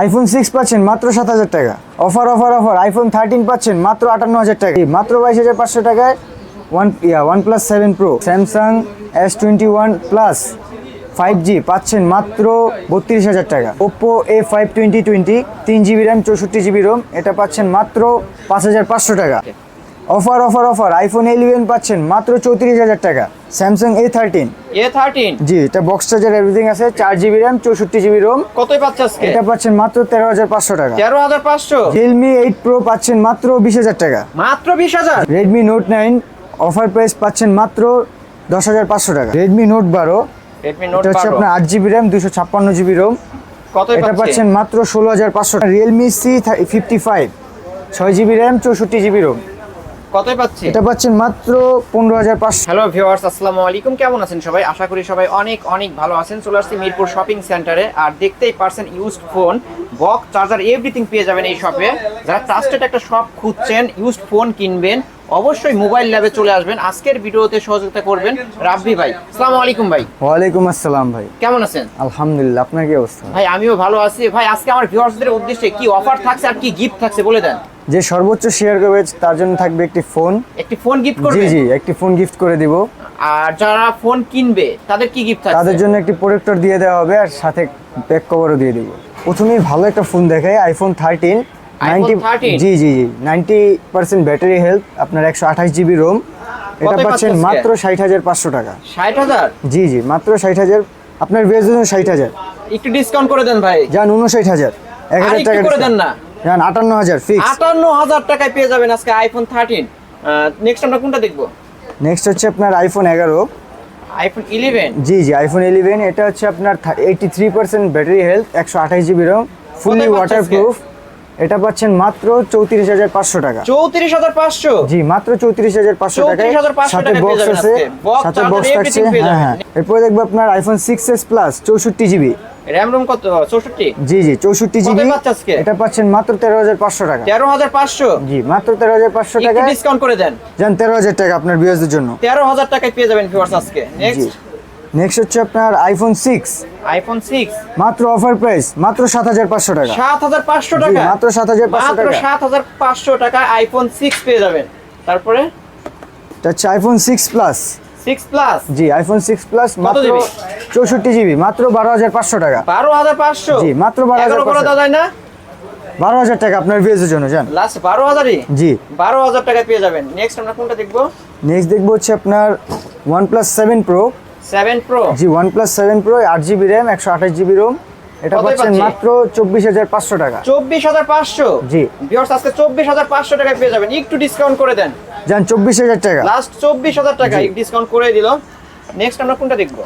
IPhone six পাচ্ছেন মাত্র সাত হাজার টাকা। Offer offer offer iPhone thirteen পাচ্ছেন মাত্র আটান্ন হাজার টাকা। মাত্র বাইশ হাজার পাঁচশো টাকায় ওয়ান ইয়া OnePlus seven pro Samsung S twenty one plus five G পাচ্ছেন মাত্র বত্রিশ হাজার টাকা। Oppo A five twenty twenty তিন জিবি র্যাম চৌষট্টি জিবি রোম এটা পাচ্ছেন মাত্র পাঁচ হাজার পাঁচশো টাকা। Offer offer offer iPhone eleven পাচ্ছেন মাত্র চৌত্রিশ হাজার টাকা। Samsung A thirteen A thirteen জি এটা বক্স চার্জার এভরিথিং আছে চার জিবি র্যাম চৌষট্টি জিবি রোম কতই পাচ্ছে আজকে? এটা পাচ্ছেন মাত্র তেরো হাজার পাঁচশো টাকা। তেরো হাজার পাঁচশো? রিয়েলমি এইট প্রো পাচ্ছেন মাত্র বিশ হাজার টাকা। মাত্র বিশ হাজার? Redmi Note nine offer price পাচ্ছেন মাত্র দশ হাজার পাঁচশো টাকা। রেডমি নোট বারো। এটা হচ্ছে আপনার আট জিবি র্যাম দুশো ছাপ্পান্ন জিবি রোম এটা পাচ্ছেন মাত্র ষোলো হাজার পাঁচশো টাকা। রিয়েলমি সি ফিফটি ফাইভ ছয় জিবি র্যাম চৌষট্টি জিবি রোম কতই পাচ্ছে এটা পাচ্ছেন মাত্র পনেরো হাজার পাঁচশো। হ্যালো ভিউয়ার্স আসসালামু আলাইকুম। কেমন আছেন সবাই? আশা করি সবাই অনেক অনেক ভালো আছেন। চলে আসছি মিরপুর শপিং সেন্টারে। আর দেখতেই পারছেন used phone box charger everything পেয়ে যাবেন এই শপে যারা ট্রাস্টেড একটা শপ খুঁজছেন ইউজড ফোন কিনবেন অবশ্যই মোবাইল ল্যাবে চলে আসবেন। আজকের ভিডিওতে সহযোগিতা করবেন রাব্বি ভাই। আসসালামু আলাইকুম ভাই। ওয়ালাইকুম আসসালাম ভাই। কেমন আছেন? আলহামদুলিল্লাহ আপনার কি অবস্থা? ভাই আমিও ভালো আছি। ভাই আজকে আমার ভিউয়ার্সদের উদ্দেশ্যে কি অফার থাকছে আর কি গিফট থাকছে বলে দেন। যে সর্বোচ্চ শেয়ার করবে তার জন্য থাকবে একটি ফোন একটি ফোন গিফট করবে? জি জি একটি ফোন গিফট করে দিব। আর যারা ফোন কিনবে তাদের কি গিফট থাকছে? তাদের জন্য একটি প্রোটেক্টর দিয়ে দেওয়া হবে আর সাথে ব্যাক কভারও দিয়ে দিব। প্রথমেই ভালো একটা ফোন দেখাই আইফোন থার্টিন নাইনটি 13? জি জি জি নাইনটি পার্সেন্ট ব্যাটারি হেলথ আপনার একশো আঠাশ জিবি রোম এটা পাচ্ছেন মাত্র ষাট হাজার পাঁচশো টাকা। ষাট হাজার? জি জি মাত্র ষাট হাজার। আপনার বেশ জন্য ষাট হাজার। একটু ডিসকাউন্ট করে দেন ভাই। যান উনষাট হাজার। এক হাজার টাকা করে দেন না। আটান্ন হাজার ফিক্স আটান্ন হাজার টাকায় পেয়ে যাবেন আজকে আইফোন থার্টিন নেক্সট আমরা কোনটা দেখব? নেক্সট হচ্ছে আপনার আইফোন এগারো। আইফোন ইলেভেন জি জি আইফোন ইলেভেন এটা হচ্ছে আপনার eighty three percent battery health একশো আঠাশ জিবি রোম পাচ্ছেন ওয়াটার প্রুফ এটা পাচ্ছেন মাত্র চৌত্রিশ হাজার পাঁচশো টাকা। চৌত্রিশ হাজার পাঁচশো? জি মাত্র চৌত্রিশ হাজার পাঁচশো 34,500 সাথে বক্স আছে। সাথে বক্স থাকছে। হ্যাঁ। হ্যাঁ। এরপরে দেখব আপনার আইফোন সিক্স এস প্লাস চৌষট্টি জিবি র্যাম রুম কত? চৌষট্টি? জি জি চৌষট্টি কত জিবি। এটা পাচ্ছেন মাত্র তেরো হাজার পাঁচশো টাকা। তেরো হাজার পাঁচশো? জি মাত্র তেরো হাজার পাঁচশো একটু ডিসকাউন্ট করে দেন। তেরো হাজার টাকা আপনার বিয়াসদের জন্য। তেরো হাজার টাকায় পেয়ে যাবেন ভিউয়ার্স আজকে। নেক্সট নেক্সট হচ্ছে আপনার আইফোন সিক্স আইফোন সিক্স মাত্র অফার প্রাইস মাত্র সাত হাজার পাঁচশো টাকা। সাত হাজার পাঁচশো জি, টাকা? মাত্র 7,500 মাত্র টাকা। হাজার পাঁচশো টাকা আইফোন সিক্স পেয়ে যাবেন। তারপরে? এটা হচ্ছে iPhone six plus six plus জি আইফোন সিক্স প্লাস মাত্র? চৌষট্টি জিবি মাত্র বারো হাজার পাঁচশো টাকা। বারো হাজার পাঁচশো? জি, মাত্র 12,500 এগারো করে দেওয়া যায় না? বারো হাজার টাকা আপনার ভিউজের জন্য জান। লাস্ট বারো হাজারই? জি। বারো হাজার টাকায় পেয়ে যাবেন। নেক্সট আমরা কোনটা দেখব? নেক্সট দেখব হচ্ছে আপনার OnePlus seven pro seven pro জি ওয়ান প্লাস সেভেন প্রো আট জিবি র্যাম একশো আঠাশ জিবি রোম এটা পাচ্ছেন মাত্র চব্বিশ হাজার পাঁচশো টাকা। চব্বিশ হাজার পাঁচশো? জি। ভিউয়ার্স আজকে চব্বিশ হাজার পাঁচশো টাকায় পেয়ে যাবেন। একটু ডিসকাউন্ট করে দেন। যান চব্বিশ হাজার টাকা। লাস্ট চব্বিশ হাজার টাকা ডিসকাউন্ট করে দিল নেক্সট আমরা কোনটা দেখব?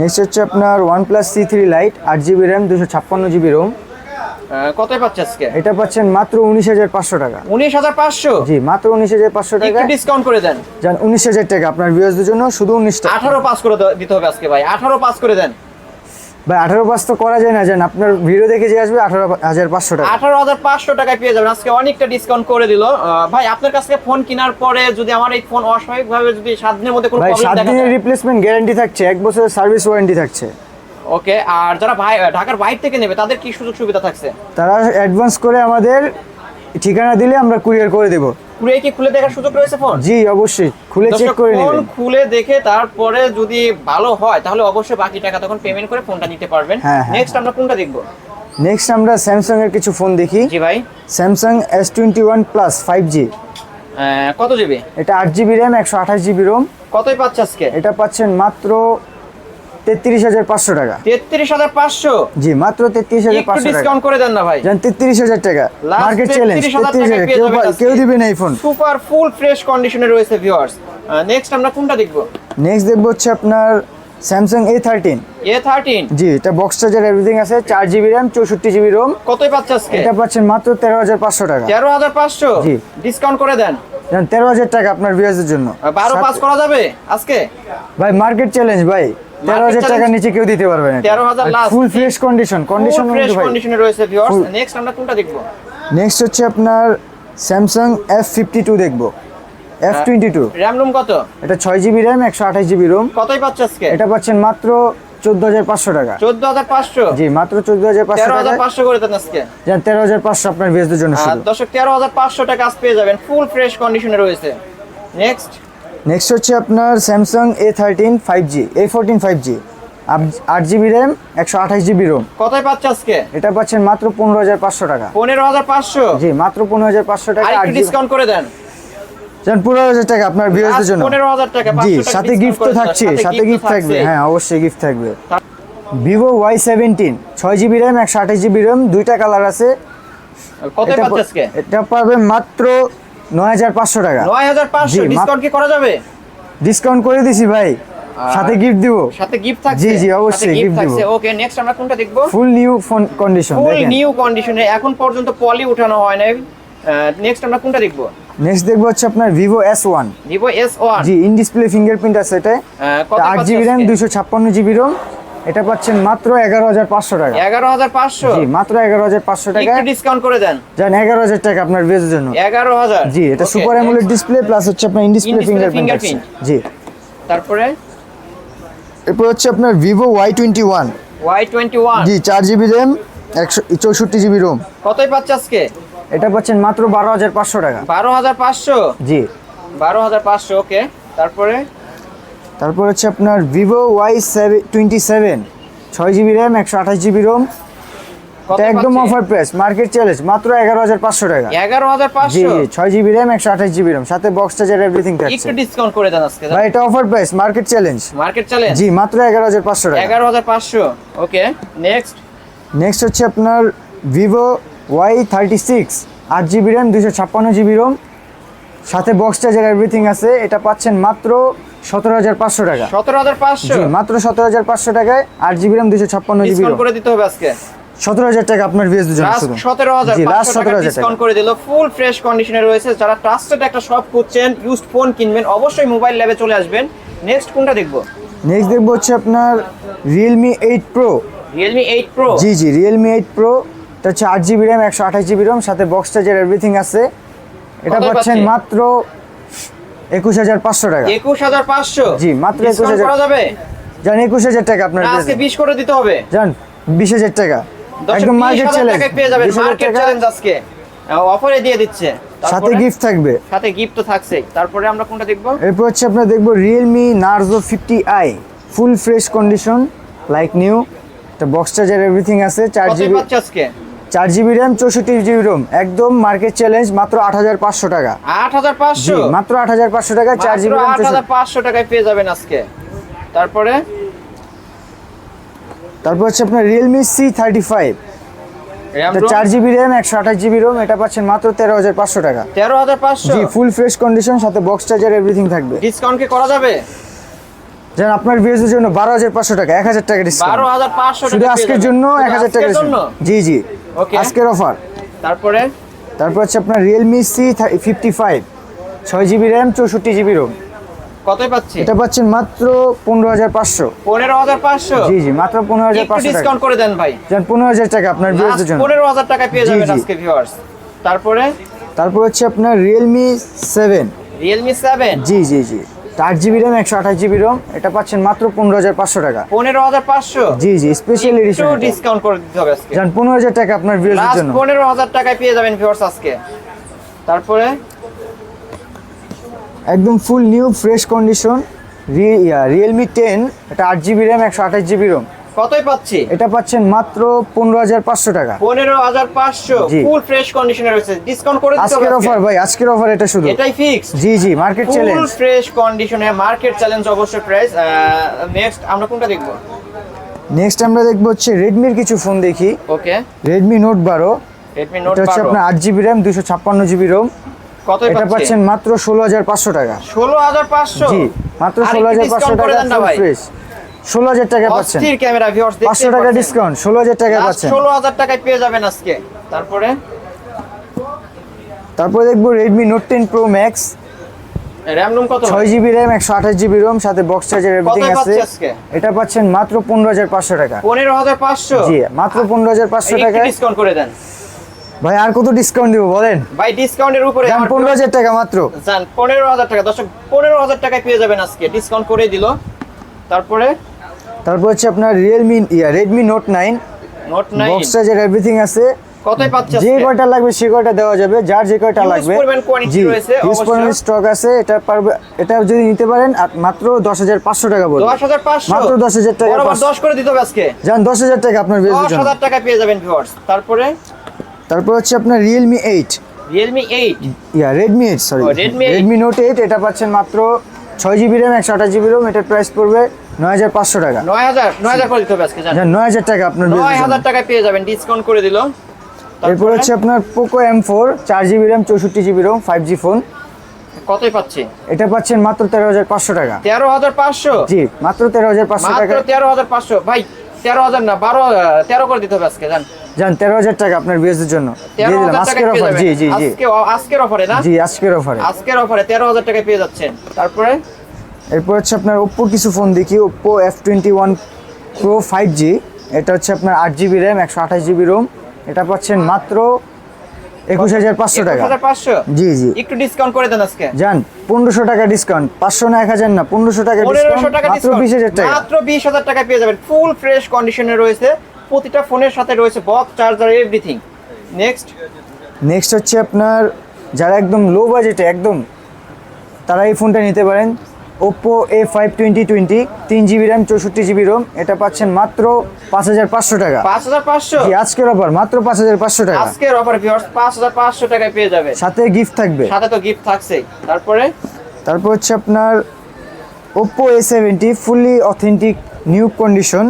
নেক্সট হচ্ছে আপনার OnePlus C three lite আট জিবি র্যাম দুশো ছাপ্পান্ন জিবি রোম কতই পাচ্ছে আজকে? এটা পাচ্ছেন মাত্র উনিশ হাজার পাঁচশো টাকা। উনিশ হাজার পাঁচশো? জি মাত্র উনিশ হাজার পাঁচশো টাকা ডিসকাউন্ট করে দেন। যান উনিশ হাজার টাকা। আপনার ভিউজদের জন্য শুধু উনিশ টাকা আঠারো পাস করে দিতে হবে আজকে ভাই আঠারো পাস করে দেন। ভাই আঠারো পাঁচ তো করা যায় না জান আপনার ভিডিও দেখে যে আসবে আঠারো হাজার পাঁচশো টাকা। আঠারো হাজার পাঁচশো টাকায় পেয়ে যাবেন। আজকে অনেকটা ডিসকাউন্ট করে দিল। ভাই আপনার কাছ থেকে ফোন কেনার পরে যদি আমার এই ফোন অস্বাভাবিক ভাবে যদি সাত দিনের মধ্যে কোনো সাত দিনের রিপ্লেসমেন্ট গ্যারান্টি থাকছে এক বছরের সার্ভিস ওয়ারেন্টি থাকছে। ওকে আর যারা ভাই ঢাকার বাইরে থেকে নেবে তাদের কি সুযোগ সুবিধা থাকছে? তারা অ্যাডভান্স করে আমাদের ঠিকানা দিলে আমরা কুরিয়ার করে দেব। পুরো কি খুলে দেখার সুযোগ রয়েছে ফোন জি অবশ্যই। খুলে চেক করে নেবেন। খুলে দেখে তারপরে যদি ভালো হয় তাহলে অবশ্যই বাকি টাকা তখন পেমেন্ট করে ফোনটা নিতে পারবেন। হ্যাঁ, হ্যাঁ, নেক্সট আমরা কোনটা দেখব? নেক্সট আমরা স্যামসাং এর কিছু ফোন দেখি। জি ভাই। Samsung S twenty one plus five G কত জিবি এটা আট জিবি র্যাম একশো আঠাশ জিবি রোম কতই পাচ্ছে আজকে? এটা পাচ্ছেন মাত্র তেত্রিশ হাজার পাঁচশো টাকা। তেত্রিশ হাজার পাঁচশো? জি মাত্র তেত্রিশ হাজার পাঁচশো ডিসকাউন্ট করে দেন না ভাই। জান তেত্রিশ হাজার টাকা। মার্কেট চ্যালেঞ্জ তেত্রিশ হাজার কেউ দিবে না এই ফোন সুপার ফুল ফ্রেশ কন্ডিশনে রয়েছে ভিউয়ার্স নেক্সট আমরা কোনটা দেখব? নেক্সট দেখব হচ্ছে আপনার Samsung A thirteen A thirteen জি এটা বক্স চার্জার এভরিথিং আছে। চার জিবি র্যাম চৌষট্টি জিবি রোম কতই পাচ্ছে আজকে? এটা পাচ্ছেন মাত্র তেরো হাজার পাঁচশো টাকা। তেরো হাজার পাঁচশো? জি। ডিসকাউন্ট করে দেন। তেরো হাজার টাকা আপনার বিয়াজের জন্য। বারো পাস করা যাবে আজকে? ভাই মার্কেট চ্যালেঞ্জ ভাই। তেরো হাজার টাকার নিচে কেউ দিতে পারবে না 13,000 last। Full fresh condition condition fresh কন্ডিশনে রয়েছে ভিউয়ার্স নেক্সট আমরা কোনটা দেখব? নেক্সট হচ্ছে আপনার স্যামসাং এফ ফিফটি টু দেখব। F twenty two RAM ROM কত? এটা ছয় জিবি র্যাম একশো আঠাশ জিবি রোম কতই পাচ্ছে আজকে? এটা পাচ্ছেন মাত্র চোদ্দ হাজার পাঁচশো টাকা। চোদ্দ হাজার পাঁচশো? জি মাত্র চোদ্দ হাজার পাঁচশো তেরো হাজার পাঁচশো করে দেন আজকে। যান তেরো হাজার পাঁচশো আপনার বিয়েদের জন্য দর্শক তেরো হাজার পাঁচশো টাকা আজ পেয়ে যাবেন। ফুল ফ্রেশ কন্ডিশনে রয়েছে। নেক্সট নেক্সট হচ্ছে আপনার Samsung A thirteen five G A fourteen five G আট জিবি র্যাম একশো আঠাশ জিবি রোম কোথায় পাচ্ছে আজকে? এটা পাচ্ছেন মাত্র পনেরো হাজার পাঁচশো টাকা। পনেরো হাজার পাঁচশো? জি মাত্র পনেরো হাজার পাঁচশো টাকা ডিসকাউন্ট করে দেন। যান পনেরো হাজার টাকা আপনার বিয়েদের জন্য। জি সাথে গিফট তো থাকছে সাথে গিফট থাকবে হ্যাঁ অবশ্যই গিফট থাকবে। ভিভো ওয়াই সেভেন্টিন ছয় জিবি র্যাম একশো আঠাশ জিবি র্যাম দুইটা কালার আছে। এটা পাবেন মাত্র নয় হাজার পাঁচশো টাকা। নয় হাজার পাঁচশো ডিসকাউন্ট কি করা যাবে? ডিসকাউন্ট করে দিছি ভাই। সাথে গিফট দিব। সাথে গিফট থাকছে? জি, জি, অবশ্যই গিফট। থাকছে। ওকে নেক্সট আমরা কোনটা দেখব? Full new phone condition full new কন্ডিশনে এখন পর্যন্ত পলি উঠানো হয় নাই। নেক্সট আমরা কোনটা দেখব? নেক্সট দেখব হচ্ছে আপনার Vivo S one Vivo S one G in display fingerprint আছে এটা। কত আট জিবি র্যাম দুইশো ছাপ্পান্ন জিবি রোম এটা পাচ্ছেন মাত্র এগারো হাজার পাঁচশো টাকা। এগারো হাজার পাঁচশো? মাত্র এগারো হাজার পাঁচশো টাকা। ডিসকাউন্ট করে দেন। যান এগারো হাজার টাকা আপনার বেজের জন্য। এগারো হাজার? জি এটা সুপার অ্যামোলেড ডিসপ্লে প্লাস হচ্ছে আপনার ইন ডিসপ্লে In-display ফিঙ্গারপ্রিন্ট জি। তারপরে? এরপর হচ্ছে আপনার Vivo Y twenty one Y twenty one জি চার জিবি র্যাম একশো চৌষট্টি জিবি রোম কতই পাচ্ছে আজকে? এটা পাচ্ছেন মাত্র বারো হাজার পাঁচশো টাকা। বারো হাজার পাঁচশো? জি। বারো হাজার পাঁচশো ওকে তারপরে? তারপর হচ্ছে আপনার Vivo Y seven twenty seven ছয় জিবি র্যাম একশো আঠাশ জিবি রোম একদম অফার প্রাইস মার্কেট চ্যালেঞ্জ মাত্র এগারো হাজার পাঁচশো টাকা। এগারো হাজার জি জি ছয় জিবি র্যাম একশো আঠাশ জিবি রোম সাথে বক্স চার্জার এভরিথিং থাকছে। একটু ডিসকাউন্ট করে দেন আজকে ভাই এটা offer price market challenge market challenge জি মাত্র এগারো হাজার পাঁচশো টাকা। এগারো হাজার পাঁচশো ওকে নেক্সট নেক্সট হচ্ছে আপনার ভিভো ওয়াই থার্টি সিক্স আট জিবি র্যাম দুশো ছাপ্পান্ন জিবি রোম সাথে বক্স চার্জার এভরিথিং আছে এটা পাচ্ছেন মাত্র সতেরো হাজার পাঁচশো টাকা। সতেরো হাজার পাঁচশো? মাত্র সতেরো হাজার পাঁচশো টাকায় আট জিবি র্যাম দুশো ছাপ্পান্ন জিবি করে দিতে হবে আজকে। সতেরো হাজার টাকা আপনার ভিএস দুজন শুধু। সতেরো হাজার লাস্ট সতেরো হাজার ডিসকাউন্ট করে দিল। ফুল ফ্রেশ কন্ডিশনে রয়েছে। যারা ট্রাস্টেড একটা শপ খুঁজছেন ইউজড ফোন কিনবেন অবশ্যই মোবাইল ল্যাবে চলে আসবেন। নেক্সট কোনটা দেখব? নেক্সট দেখব হচ্ছে আপনার Realme eight pro Realme eight pro জি জি রিয়েলমি এইট প্রো এটা হচ্ছে আট জিবি র্যাম একশো আঠাশ জিবি রোম সাথে বক্স চার্জার এভরিথিং আছে। এটা পাচ্ছেন? মাত্র একুশ হাজার পাঁচশো টাকা। একুশ হাজার পাঁচশো? জি, মাত্র 21,000 করা যাবে? যান একুশ হাজার টাকা আপনার আজকে বিশ করে দিতে হবে। যান বিশ হাজার টাকা। একদম মার্কেট চ্যালেঞ্জ পেয়ে যাবেন। মার্কেট চ্যালেঞ্জ আজকে। অফারে দিয়ে দিচ্ছে। সাথে গিফট থাকবে। সাথে গিফট তো থাকছেই। তারপরে আমরা কোনটা দেখব? এরপর হচ্ছে আপনার দেখব Realme Narzo fifty i full fresh condition like new একটা বক্স চার্জার এভরিথিং আছে। চার জিবি আজকে? চার জিবি র্যাম চৌষট্টি জিবি রোম একদম মার্কেট চ্যালেঞ্জ মাত্র আট হাজার পাঁচশো টাকা। আট হাজার পাঁচশো? মাত্র আট হাজার পাঁচশো টাকা চার জিবি আট হাজার পাঁচশো টাকায় পেয়ে যাবেন আজকে। তারপরে? তারপর হচ্ছে আপনার রিয়েলমি সি থার্টি ফাইভ চার জিবি র্যাম একশো আঠাশ জিবি রোম এটা পাচ্ছেন মাত্র তেরো হাজার পাঁচশো টাকা। তেরো হাজার পাঁচশো? ফুল ফ্রেশ কন্ডিশন সাথে বক্স চার্জার এভরিথিং থাকবে। ডিসকাউন্ট কি করা যাবে? যেন আপনার ভিউজের জন্য বারো হাজার পাঁচশো টাকা এক হাজার টাকা ডিসকাউন্ট বারো হাজার পাঁচশো শুধু আজকের জন্য এক হাজার টাকা জি জি। Okay. আজকের অফার তারপরে? তারপর হচ্ছে আপনার রিয়েলমি সি ফিফটি ফাইভ ছয় জিবি র্যাম চৌষট্টি জিবি রোম কতই পাচ্ছি এটা পাচ্ছেন মাত্র পনেরো হাজার পাঁচশো। পনেরো হাজার পাঁচশো? জি জি মাত্র পনেরো হাজার পাঁচশো টাকা। ডিসকাউন্ট করে দেন ভাই। যেন পনেরো হাজার টাকা আপনার ভিউজের জন্য। পনেরো হাজার টাকায় পেয়ে যাবেন আজকে ভিউয়ার্স তারপরে? তারপর হচ্ছে আপনার রিয়েলমি সেভেন রিয়েলমি সেভেন জি জি জি। আট জিবি র্যাম একশো আঠাশ জিবি রোম এটা পাচ্ছেন মাত্র পনেরো হাজার পাঁচশো টাকা। পনেরো হাজার পাঁচশো? জি জি স্পেশাল এডিশন ডিসকাউন্ট করে দিতে হবে আজকে। যান পনেরো হাজার টাকা আপনার ভিউজের লাস্ট জন্য। পনেরো হাজার টাকায় পেয়ে যাবেন ভিউয়ার্স আজকে। তারপরে? একদম full new fresh condition Realme ten এটা আট জিবি র্যাম একশো আঠাশ জিবি রোম কতই পাচ্ছি? এটা পাচ্ছেন মাত্র পনেরো হাজার পাঁচশো টাকা। পনেরো হাজার পাঁচশো জি। ফুল ফ্রেশ কন্ডিশনে রয়েছে। ডিসকাউন্ট করে দিতে আজকের অফার ভাই আজকের অফার এটা শুধু। এটাই ফিক্স জি জি মার্কেট ফুল ফ্রেশ কন্ডিশনে মার্কেট চ্যালেঞ্জ অবশ্যই প্রাইস নেক্সট আমরা কোনটা দেখব? নেক্সট আমরা দেখব হচ্ছে রেডমির কিছু ফোন দেখি। ওকে রেডমি নোট বারো। রেডমি নোট এটা হচ্ছে আপনার আট জিবি র্যাম দুশো ছাপ্পান্ন জিবি রোম কতই এটা পাচ্ছেন? মাত্র ষোলো হাজার পাঁচশো টাকা। ষোলো হাজার পাঁচশো? জি মাত্র ষোলো হাজার পাঁচশো টাকা ফ্রেশ ষোলো হাজার টাকা পাচ্ছেন। অস্থির ক্যামেরা ভিউয়ার্স পাঁচশো টাকা ডিসকাউন্ট ষোলো হাজার টাকা পাচ্ছেন। ষোলো হাজার টাকায় পেয়ে যাবেন আজকে। তারপরে? তারপরে দেখব Redmi Note ten pro max RAM ROM কত ছয় জিবি র্যাম একশো আঠাশ জিবি রোম সাথে বক্স চার্জার এভরিথিং আছে। এটা পাচ্ছেন মাত্র পনেরো হাজার পাঁচশো টাকা। পনেরো হাজার পাঁচশো? জি মাত্র পনেরো হাজার পাঁচশো টাকা ডিসকাউন্ট করে দেন। ভাই আর কত ডিসকাউন্ট দিব বলেন? ভাই ডিসকাউন্টের উপরে দাম আমার পনেরো হাজার টাকা মাত্র। জান পনেরো হাজার টাকা। দর্শক পনেরো হাজার টাকায় পেয়ে যাবেন আজকে। ডিসকাউন্ট করে দিল। তারপরে? তারপর হচ্ছে আপনার রিয়েলমি ইয়া Redmi Note nine Note nine box charger everything আছে কতই পাচ্ছে যে? কয়টা লাগবে সে কয়টা দেওয়া যাবে যার যে কয়টা লাগবে। জি রয়েছে, পরিমাণ স্টক আছে এটা পারবে এটা যদি নিতে পারেন মাত্র দশ হাজার পাঁচশো টাকা বলব। দশ হাজার পাঁচশো? মাত্র 10,000 টাকা বরাবর পাঁচশো। দশ করে দিতে হবে আজকে? যান দশ হাজার টাকা আপনার দশ হাজার টাকা পেয়ে যাবেন ভিউয়ার্স তারপরে? তারপর হচ্ছে আপনার রিয়েলমি এইট রিয়েলমি এইট ইয়া Redmi eight sorry 8 Redmi Note eight এটা পাচ্ছেন মাত্র ছয় জিবি একশো আঠাশ জিবি রোম এটার প্রাইস পড়বে নয় হাজার পাঁচশো টাকা। নয় হাজার নয় হাজার করে দিতে হবে আজকে জান যান নয় হাজার টাকা আপনার নয় বেজের জন্য হাজার টাকায় পেয়ে যাবেন ডিসকাউন্ট করে দিল। এরপর হচ্ছে আপনার পোকো এম ফোর চার জিবি র্যাম চৌষট্টি GB ROM five G phone কতই পাচ্ছি? এটা পাচ্ছেন মাত্র তেরো হাজার পাঁচশো টাকা। তেরো হাজার পাঁচশো? জি মাত্র তেরো হাজার পাঁচশো টাকা। তেরো হাজার পাঁচশো? ভাই তেরো হাজার না বারো তেরো করে দিতে হবে আজকে জান যান তেরো হাজার টাকা আপনার বিএসের জন্য। দিয়ে দিলাম আজকের অফার জি জি জি। আজকে আজকের অফারে না? জি আজকের অফারে আজকের অফারে তেরো হাজার টাকায় পেয়ে যাচ্ছেন। তারপরে? এরপর হচ্ছে আপনার ওপ্পোর কিছু ফোন দেখি Oppo F twenty one pro five G এটা হচ্ছে আপনার আট জিবি র্যাম একশো আঠাশ জিবি রোম এটা পাচ্ছেন মাত্র একুশ হাজার পাঁচশো টাকা। জি জি। একটু ডিসকাউন্ট করে দেন আজকে। যান পনেরোশো টাকা ডিসকাউন্ট পাঁচশো না এক হাজার না পনেরোশো টাকা ডিসকাউন্ট টাকা মাত্র বিশ হাজার টাকা। মাত্র বিশ হাজার টাকা পেয়ে যাবেন। ফুল ফ্রেশ কন্ডিশনে রয়েছে। প্রতিটা ফোনের সাথে রয়েছে box charger everything next next হচ্ছে আপনার যারা একদম লো বাজেটে একদম তারা এই ফোনটা নিতে পারেন। Oppo A five twenty twenty তিন জিবি র্যাম চৌষট্টি জিবি রোম এটা পাচ্ছেন মাত্র পাঁচ হাজার পাঁচশো টাকা। পাঁচ হাজার পাঁচশো? আজকের অফার মাত্র পাঁচ হাজার পাঁচশো টাকা। আজকের অফার পাঁচ হাজার পাঁচশো টাকায় পেয়ে যাবে। সাথে গিফট থাকবে। সাথে তো গিফট থাকছেই। তারপরে? তারপর হচ্ছে আপনার Oppo A seventy fully authentic new condition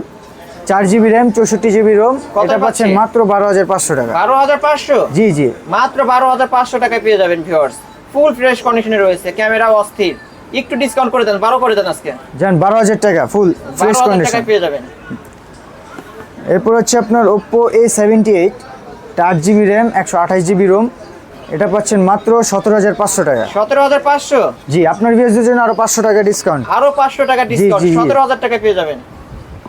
চার জিবি র্যাম চৌষট্টি জিবি রোম এটা পাচ্ছেন মাত্র বারো হাজার পাঁচশো টাকা। বারো হাজার পাঁচশো? জি জি। মাত্র বারো হাজার পাঁচশো টাকায় পেয়ে যাবেন ভিউয়ার্স ফুল ফ্রেশ কন্ডিশনে রয়েছে ক্যামেরা অস্থির। একটু ডিসকাউন্ট করে দেন বারো করে দেন আজকে। যান বারো হাজার টাকা ফুল ফ্রেশ কন্ডিশন পেয়ে যাবেন। এরপর হচ্ছে আপনার সেভেন্টি এইট আট জিবি র্যাম একশো আঠাশ জিবি রোম এটা পাচ্ছেন মাত্র সতেরো হাজার পাঁচশো টাকা। সতেরো হাজার পাঁচশো? জি আপনার ভিউজের জন্য আরও পাঁচশো টাকা ডিসকাউন্ট আরও পাঁচশো টাকা ডিসকাউন্ট। সতেরো হাজার টাকা পেয়ে যাবেন।